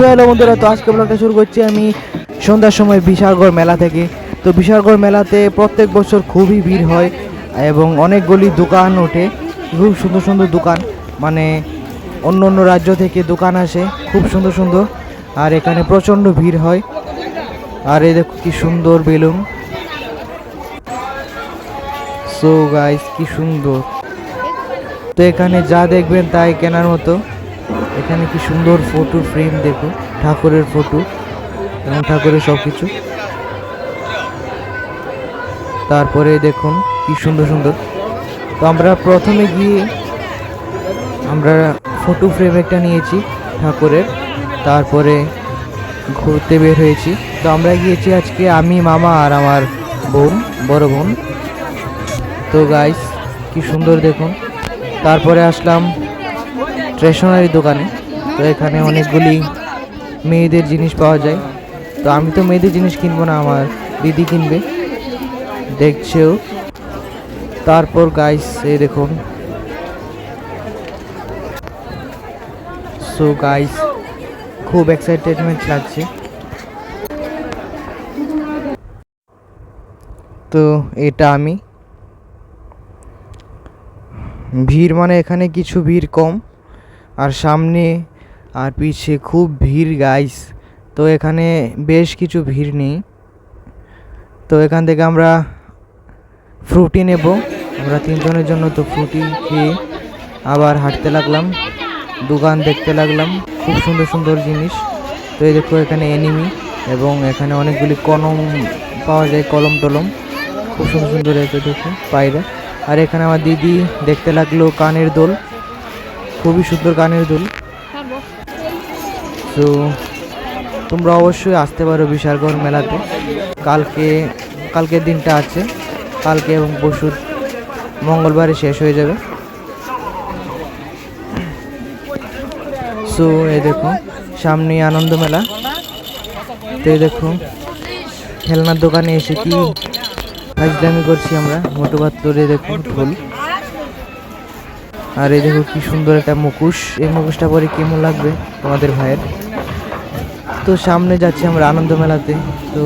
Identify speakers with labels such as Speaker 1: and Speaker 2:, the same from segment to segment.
Speaker 1: So hello বন্ধুরা, তো আজকে ব্লগটা শুরু করছি আমি সন্ধ্যার সময় বিশালগড় মেলা থেকে। তো বিশালগড় মেলাতে প্রত্যেক বছর খুবই ভিড় হয় এবং অনেকগুলি দোকান ওঠে। খুব সুন্দর সুন্দর দোকান মানে অন্য অন্য রাজ্য থেকে দোকান আসে, খুব সুন্দর সুন্দর। আর এখানে প্রচণ্ড ভিড় হয়। আর এই দেখো কি সুন্দর বেলুন। সো গাইস কি সুন্দর। তো এখানে যা দেখবেন তাই কেনার মতো। এখানে কি সুন্দর ফটো ফ্রেম দেখো, ঠাকুরের ফটো এবং ঠাকুরের সব কিছু তারপরে দেখুন কি সুন্দর সুন্দর। তো আমরা প্রথমে গিয়ে আমরা ফটো ফ্রেম একটা নিয়েছি ঠাকুরের, তারপরে ঘুরতে বের হয়েছি। তো আমরা গিয়েছি আজকে আমি, মামা আর আমার বোন, বড় বোন। তো গাইস কি সুন্দর দেখুন। তারপরে আসলাম স্টেশনারি দোকানে। তো এখানে অনেকগুলি মেয়েদের জিনিস পাওয়া যায়। তো আমি তো মেয়েদের জিনিস কিনবো না, আমার দিদি কিনবে। দেখছেও। তারপর গাইস এই দেখুন। সো গাইস খুব এক্সাইটেডমেন্ট লাগছে। তো এটা আমি। ভিড় মানে এখানে কিছু ভিড় কম। আর সামনে আর পিছে খুব ভিড় গাইস তো এখানে বেশ কিছু ভিড় নেই। তো এখান থেকে আমরা ফ্রুটি নেব। আমরা তিনজনের জন্য তো ফ্রুটি খেয়ে আবার হাঁটতে লাগলাম। দোকান দেখতে লাগলাম। খুব সুন্দর সুন্দর জিনিস। তো এই দেখো এখানে এনিমি এবং এখানে অনেকগুলি কলম পাওয়া যায়, কলম টলম। খুব সুন্দর সুন্দর এটা দেখো, পায়রা। আর এখানে আমার দিদি দেখতে লাগল কানের দোল। খুবই সুন্দর গানের দোল। তো তোমরা অবশ্যই আসতে পারো বিশালগড় মেলাতে। কালকে, কালকের দিনটা আছে। কালকে এবং পরশু মঙ্গলবারে শেষ হয়ে যাবে। সো এই দেখো সামনে আনন্দ মেলা। তো এই দেখো, খেলনার দোকানে এসে কি ফাজদামি করছি আমরা। মোটো বাত্তরে দেখো, ঢোল। আর এই দেখো কি সুন্দর একটা মুখোশ। এই মুখোশটা পরে কেমন লাগবে তোমাদের ভাইয়ের? তো সামনে যাচ্ছি আমরা আনন্দ মেলাতে। তো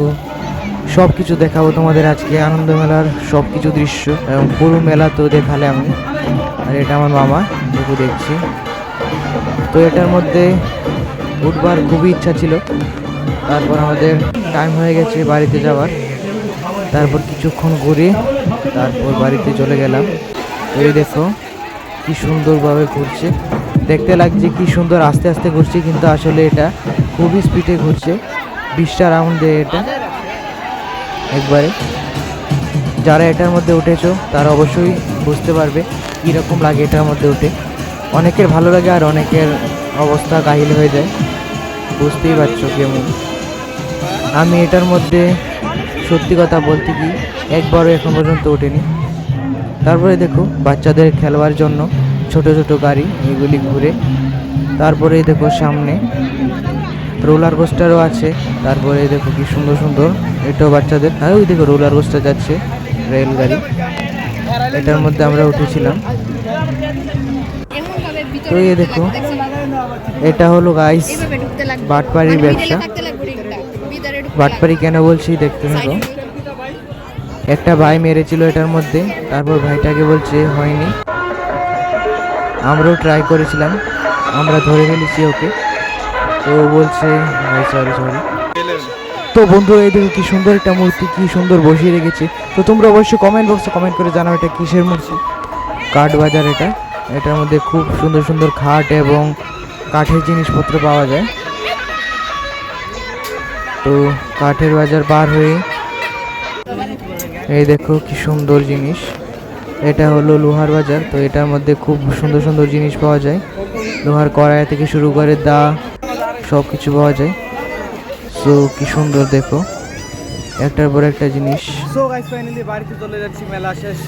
Speaker 1: সব কিছু দেখাবো তোমাদের আজকে আনন্দ মেলার সব কিছু দৃশ্য। এবং পুরো মেলা তো দেখালে আমি। আর এটা আমার মামা, দেখো দেখছি। তো এটার মধ্যে উঠবার খুবই ইচ্ছা ছিল। তারপর আমাদের টাইম হয়ে গেছে বাড়িতে যাওয়ার। তারপর কিছুক্ষণ ঘুরে তারপর বাড়িতে চলে গেলাম। এই দেখো কি সুন্দরভাবে ঘুরছে। দেখতে লাগছে কি সুন্দর আস্তে আস্তে ঘুরছে, কিন্তু আসলে এটা খুবই স্পিডে ঘুরছে। বিশটা রাউন্ড দেয় এটা। একবারে। যারা এটার মধ্যে উঠেছো, তারা অবশ্যই বুঝতে পারবে কীরকম লাগে এটার মধ্যে উঠে। অনেকের ভালো লাগে আর অনেকের অবস্থা কাহিল হয়ে যায়। বুঝতেই পারছ কেমন। আমি এটার মধ্যে সত্যি কথা বলতে কি, একবারও এখন পর্যন্ত ওঠেনি তারপরে দেখো, বাচ্চাদের খেলবার জন্য ছোট ছোট গাড়ি, এগুলি ঘুরে। তারপরে দেখো সামনে রোলার কোস্টারও আছে। তারপরে দেখো কি সুন্দর সুন্দর, এটাও বাচ্চাদের। আর ওই দেখো রোলার কোস্টার যাচ্ছে, রেলগাড়ি। এটার মধ্যে আমরা উঠেছিলাম। তো এই দেখো, এটা হলো গাইস বাটপাড়ির ব্যবসা। বাটপাড়ি কেন বলছি দেখতে থাকো। একটা ভাই মেরেছিল এটার মধ্যে, তারপর ভাইটাকে বলছে, হয়নি। আমরাও ট্রাই করেছিলাম, আমরা ধরে ফেলেছি ওকে। তো বলছে, ভাই সরি সরি তো বন্ধু, এই দেখো কি সুন্দর একটা মূর্তি, কি সুন্দর বসিয়ে রেখেছে। তো তোমরা অবশ্যই কমেন্ট বক্সে কমেন্ট করে জানাও এটা কিসের মূর্তি। কাঠ বাজার এটা। এটার মধ্যে খুব সুন্দর সুন্দর খাট এবং কাঠের জিনিসপত্র পাওয়া যায়। তো কাঠের বাজার বার হয়ে এই দেখো কি সুন্দর জিনিস। এটা হলো লোহার বাজার, তো এটার মধ্যে খুব সুন্দর সুন্দর জিনিস পাওয়া যায়। লোহার কড়াই থেকে শুরু করে দা সব কিছু পাওয়া যায়। সো কি সুন্দর দেখো। একটার পর একটা জিনিস।
Speaker 2: সো গাইস ফাইনালি বাড়িতে চলে যাচ্ছি, মেলা শেষ।